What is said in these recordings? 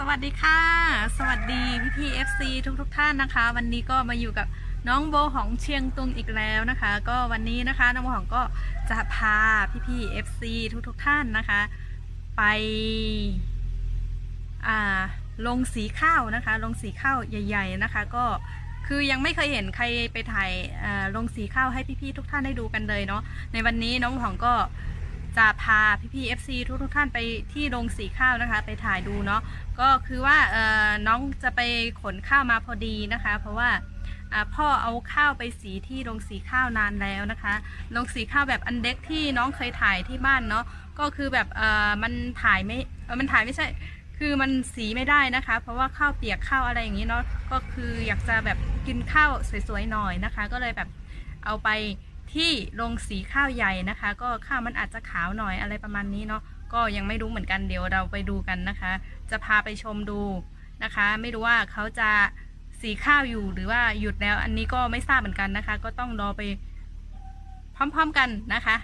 สวัสดีค่ะ สวัสดีพี่พีเอฟซีทุกทุกท่านนะคะ วันนี้ก็มาอยู่กับน้องโบของเชียงตุงอีกแล้วนะคะ ก็วันนี้นะคะน้องโบของก็จะพาพี่พีเอฟซีทุกทุกท่านนะคะ ไปอ่าลงสีข้าวนะคะ ลงสีข้าวใหญ่ ๆนะคะ ก็คือยังไม่เคยเห็นใครไปถ่ายอ่าลงสีข้าวให้พี่ๆทุกท่านได้ดูกันเลยเนาะในวันนี้น้องของก็ จะพาพี่พี่ FC ทุกทุกๆท่านไปที่โรงสีข้าวนะคะ ไปถ่ายดูเนาะก็คือว่าน้องจะไปขนข้าวมาพอดีนะคะ เพราะว่าพ่อเอาข้าวไปสีที่โรงสีข้าวนานแล้วนะคะโรงสีข้าวแบบอันเด็กที่น้องเคยถ่ายที่บ้านเนาะก็คือแบบมันถ่ายไม่มันถ่ายไม่ใช่คือมันสีไม่ได้นะคะ เพราะว่าข้าวเปียกข้าวอะไรอย่างนี้เนาะก็คืออยากจะแบบกินข้าวสวยๆหน่อยนะคะ ก็เลยแบบเอาไป ที่ลงสีข้าวใหญ่นะคะ ก็ข้าวมันอาจจะขาวหน่อยอะไรประมาณนี้เนาะก็ยังไม่รู้เหมือนกันเดี๋ยวเราไปดูกันนะคะ จะพาไปชมดูนะคะ ไม่รู้ว่าเขาจะสีข้าวอยู่หรือว่าหยุดแล้ว อันนี้ก็ไม่ทราบเหมือนกันนะคะ ก็ต้องรอไปพร้อม ๆกันนะคะ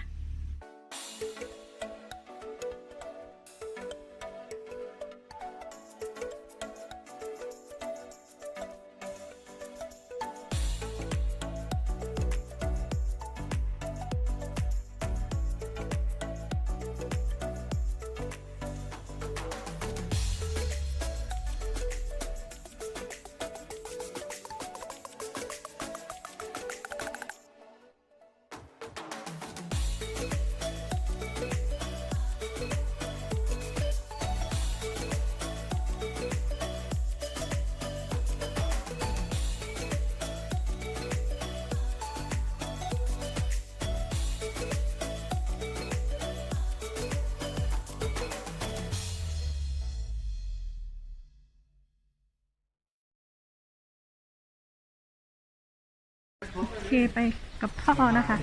เคไปกับพ่อนะคะ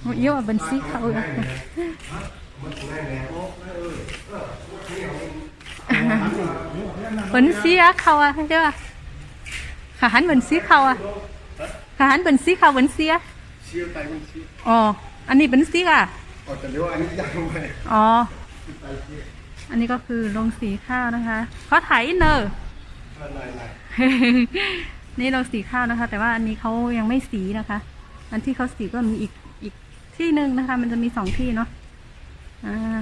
โอ้ยเยอะเป็นสีเขาเลยเป็นสีอะเขาอะเจ้าขาหันเป็นสีเขาอะขาหันเป็นสีเขาเป็นสีอะเชี่ยวไตมันเชี่ยวอ๋อ อันนี้เป็นสีอะออกจากเรียกว่าอันนี้ยาวไปอ๋อไตเชี่ยวอันนี้ก็คือลงสีข้าวนะคะเขาถ่ายอินเนอร์อะไรอะไร นี่เราสีข้าวนะคะ แต่ว่าอันนี้เขายังไม่สีนะคะ อันที่เขาสีก็มีอีกอีกที่หนึ่งนะคะ มันจะมีสองที่เนาะอ่า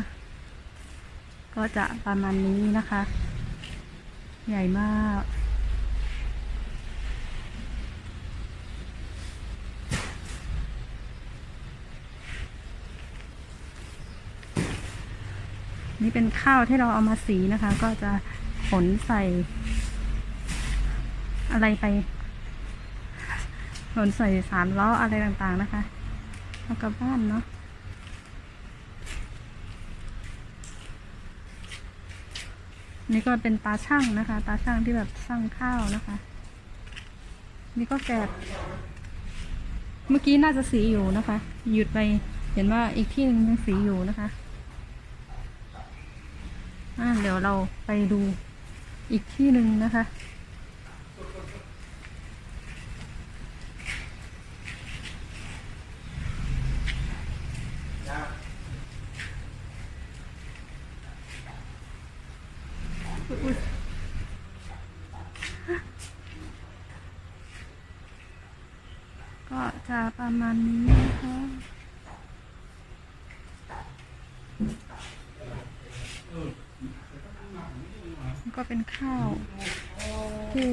ก็จะประมาณนี้นะคะ ใหญ่มากนี่เป็นข้าวที่เราเอามาสีนะคะ ก็จะขนใส่ อะไรไปขนใส่สามล้ออะไรต่างๆนะคะเอากลับบ้านเนาะนี่ก็เป็นตาช่างนะคะ ตาช่างที่แบบช่างข้าวนะคะ นี่ก็แกะเมื่อกี้น่าจะสีอยู่นะคะ หยุดไปเห็นว่าอีกที่หนึงยังสีอยู่นะคะอ่าเดี๋ยวเราไปดูอีกที่หนึ่งนะคะ จะประมาณนี้นะคะก็เป็นข้าวที่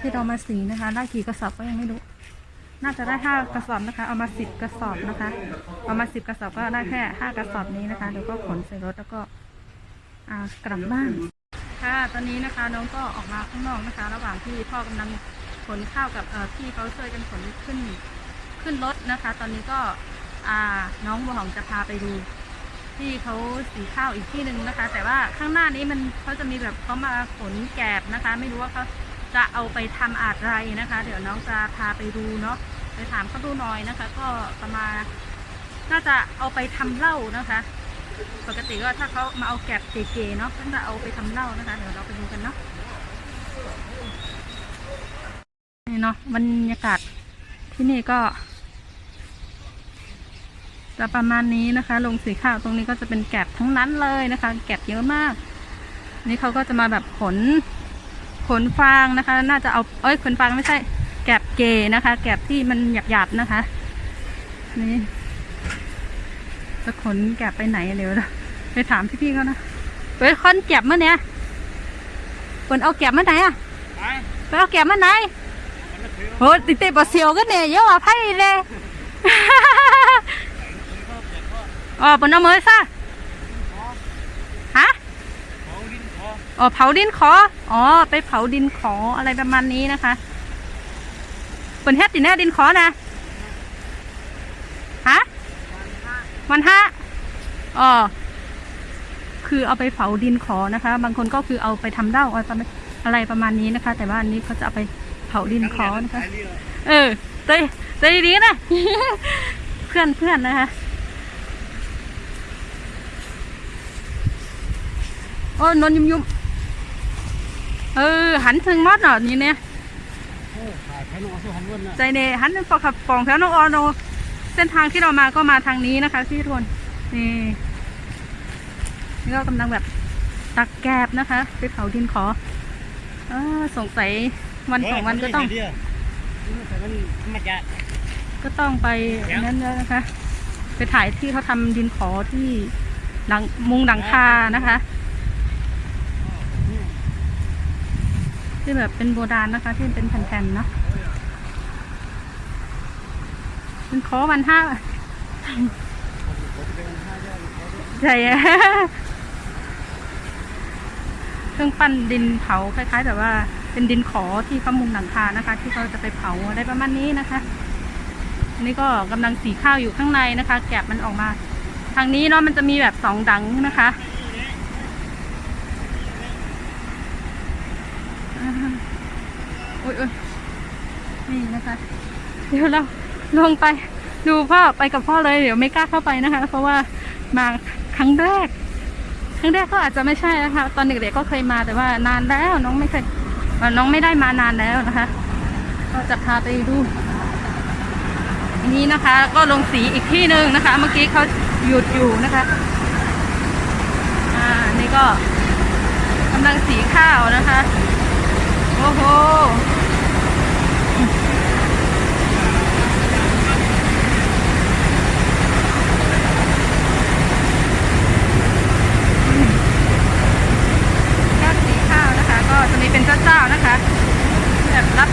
ที่เรามาสีนะคะ ได้กี่กระสอบก็ยังไม่รู้ น่าจะได้ห้ากระสอบนะคะ เอามาสิบกระสอบนะคะ เอามาสิบกระสอบก็ได้แค่ห้ากระสอบนี้นะคะเดี๋ยวก็ขนใส่รถแล้วก็กลับบ้าน ค่ะ ตอนนี้นะคะน้องก็ออกมาข้างนอกนะคะ ระหว่างที่พ่อกำลัง ขนข้าวกับพี่เขาช่วยกันขนขึ้นขึ้นรถนะคะ ตอนนี้ก็น้องบัวหอมจะพาไปดูที่เขาสีข้าวอีกที่หนึ่งนะคะ แต่ว่าข้างหน้านี้มันเขาจะมีแบบเขามาขนแกบนะคะ ไม่รู้ว่าเขาจะเอาไปทำอะไรนะคะ เดี๋ยวน้องจะพาไปดูเนาะไปถามเขาดูหน่อยนะคะ ก็ประมาณน่าจะเอาไปทำเหล้านะคะ ปกติก็ถ้าเขามาเอาแกบเก๋ๆเนาะก็จะเอาไปทำเหล้านะคะ เดี๋ยวเราไปดูกันเนาะ นี่เนาะบรรยากาศที่นี่ก็จะประมาณนี้นะคะลงสีข้าวตรงนี้ก็จะเป็นแกบทั้งนั้นเลยนะคะ แกบเยอะมาก นี่เขาก็จะมาแบบขนขนฟางนะคะ น่าจะเอาเอ้ยขนฟางไม่ใช่ แกบเกนะคะ แกบที่มันหยาบๆนะคะ นี่จะขนแกบไปไหนเดี๋ยวเราไปถามพี่ๆเขานะเฮ้ยคนแกบเมื่อเนี้ยคนเอาแกบเมื่อไหนอะไปเอาแกบเมื่อไหน โหติดเตะบอเซียวกันเนี่ยเยอะอะไพ่เลยอ๋อปนเอามือซะฮะอ๋อเผาดินขอ อ๋อ ไปเผาดินขออะไรประมาณนี้นะคะเปินเฮ็ดติแน่ดินขอนะฮะวันห้าอ๋อคือเอาไปเผาดินขอนะคะ บางคนก็คือเอาไปทำเด้าอะไรอะไรประมาณนี้นะคะ แต่ว่าอันนี้เขาจะเอาไป เผาดินขอนะคะ เออใจใจดีๆนะ เพื่อนเพื่อนนะคะ โอ้ยนอนยุ่มยุ่มๆเออ หันถึงมอดหน่อยนี่เนี่ยใจเนหันเป็นปอกขับปองแถวน้องออโนเส้นทางที่เรามาก็มาทางนี้นะคะพี่ทุกคนนี่นี่ก็กำลังแบบตักแกบนะคะไปเผาดินขออาสงสัย วันสองวันก็ต้อง ก็ต้องไปอันนั้นแล้วนะคะ ไปถ่ายที่เขาทำดินขอที่หลังมุงหลังคานะคะที่แบบเป็นโบราณนะคะ ที่เป็นแผ่นๆเนาะเป็นขอวันห้าใช่อะเครื่องปั้นดินเผาคล้ายๆแบบว่า เป็นดินขอที่เขามุงหลังคานะคะ ที่เขาจะไปเผาอะไรประมาณนี้นะคะอันนี้ก็กำลังสีข้าวอยู่ข้างในนะคะ แกะมันออกมา ทางนี้เนาะมันจะมีแบบสองดังนะคะโอ้ยนี่นะคะ เดี๋ยวเราลงไปดูพ่อไปกับพ่อเลยเดี๋ยวไม่กล้าเข้าไปนะคะ เพราะว่ามาครั้งแรก ครั้งแรกก็อาจจะไม่ใช่นะคะ ตอนเด็กๆก็เคยมาแต่ว่านานแล้วน้องไม่เคย น้องไม่ได้มานานแล้วนะคะ ก็จะพาไปดูอันนี้นะคะ ก็ลงสีอีกที่หนึ่งนะคะ เมื่อกี้เขาหยุดอยู่นะคะอ่านี่ก็กำลังสีข้าวนะคะ โอ้โห ก็สีข้าว นะคะก็จะมีเป็นเจ้าๆนะคะแบบรับ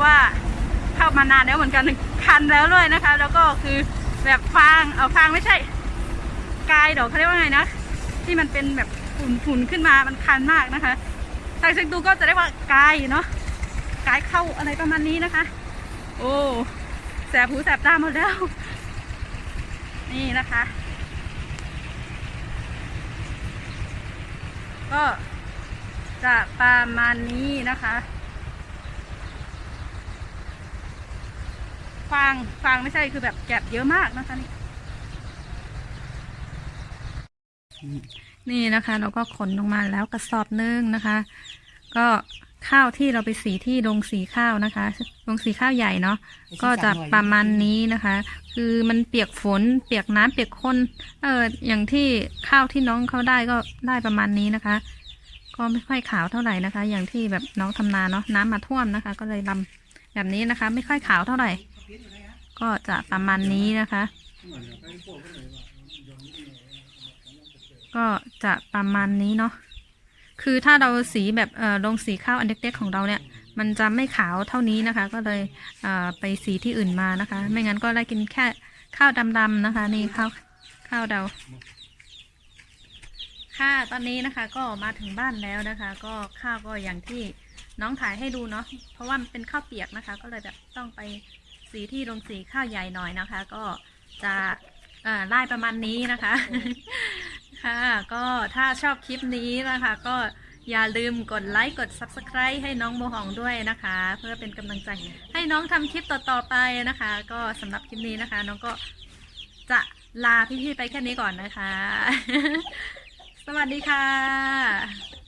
ะว่าเข้ามานานแล้วเหมือนกันคันแล้วด้วยนะคะ แล้วก็คือแบบฟางเอาฟางไม่ใช่กายดอกเขาเรียกว่าไงนะที่มันเป็นแบบฝุ่นๆขึ้นมามันคันมากนะคะทางเช็คดูก็จะเรียกว่ากายเนาะกายเข้าอะไรประมาณนี้นะคะ โอ้แสบหูแสบตาหมดแล้ว นี่นะคะ ก็จะประมาณนี้นะคะ ฟางฟางไม่ใช่คือแบบแกบเยอะมากนะคะนี่นี่นะคะ เราก็ขนลงมาแล้วกระสอบนึงนะคะ ก็ข้าวที่เราไปสีที่โรงสีข้าวนะคะโรงสีข้าวใหญ่เนาะก็จะประมาณนี้นะคะ คือมันเปียกฝน เปียกน้ำเปียกคนเอออย่างที่ข้าวที่น้องเขาได้ก็ได้ประมาณนี้นะคะ ก็ไม่ค่อยขาวเท่าไหร่นะคะ อย่างที่แบบน้องทำนาเนาะน้ำมาท่วมนะคะ ก็เลยลำแบบนี้นะคะ ไม่ค่อยขาวเท่าไหร่ ก็จะประมาณนี้นะคะ ก็จะประมาณนี้เนาะคือถ้าเราสีแบบเออลงสีข้าวอันเล็กๆของเราเนี่ย มันจะไม่ขาวเท่านี้นะคะ ก็เลยเออไปสีที่อื่นมานะคะ ไม่งั้นก็ได้กินแค่ข้าวดำๆนะคะ นี่ข้าวข้าวเดาค่ะตอนนี้นะคะก็มาถึงบ้านแล้วนะคะ ก็ข้าวก็อย่างที่น้องถ่ายให้ดูเนาะเพราะว่ามันเป็นข้าวเปียกนะคะ ก็เลยแบบต้องไป สีที่ลงสีข้าวใหญ่หน่อยนะคะ ก็จะไล่ประมาณนี้นะคะ ค่ะ ก็ถ้าชอบคลิปนี้นะคะ ก็อย่าลืมกดไลค์กด Subscribe ให้น้องโมหองด้วยนะคะ เพื่อเป็นกำลังใจให้น้องทำคลิปต่อๆไปนะคะ ก็สำหรับคลิปนี้นะคะ น้องก็จะลาพี่ๆไปแค่นี้ก่อนนะคะ สวัสดีค่ะ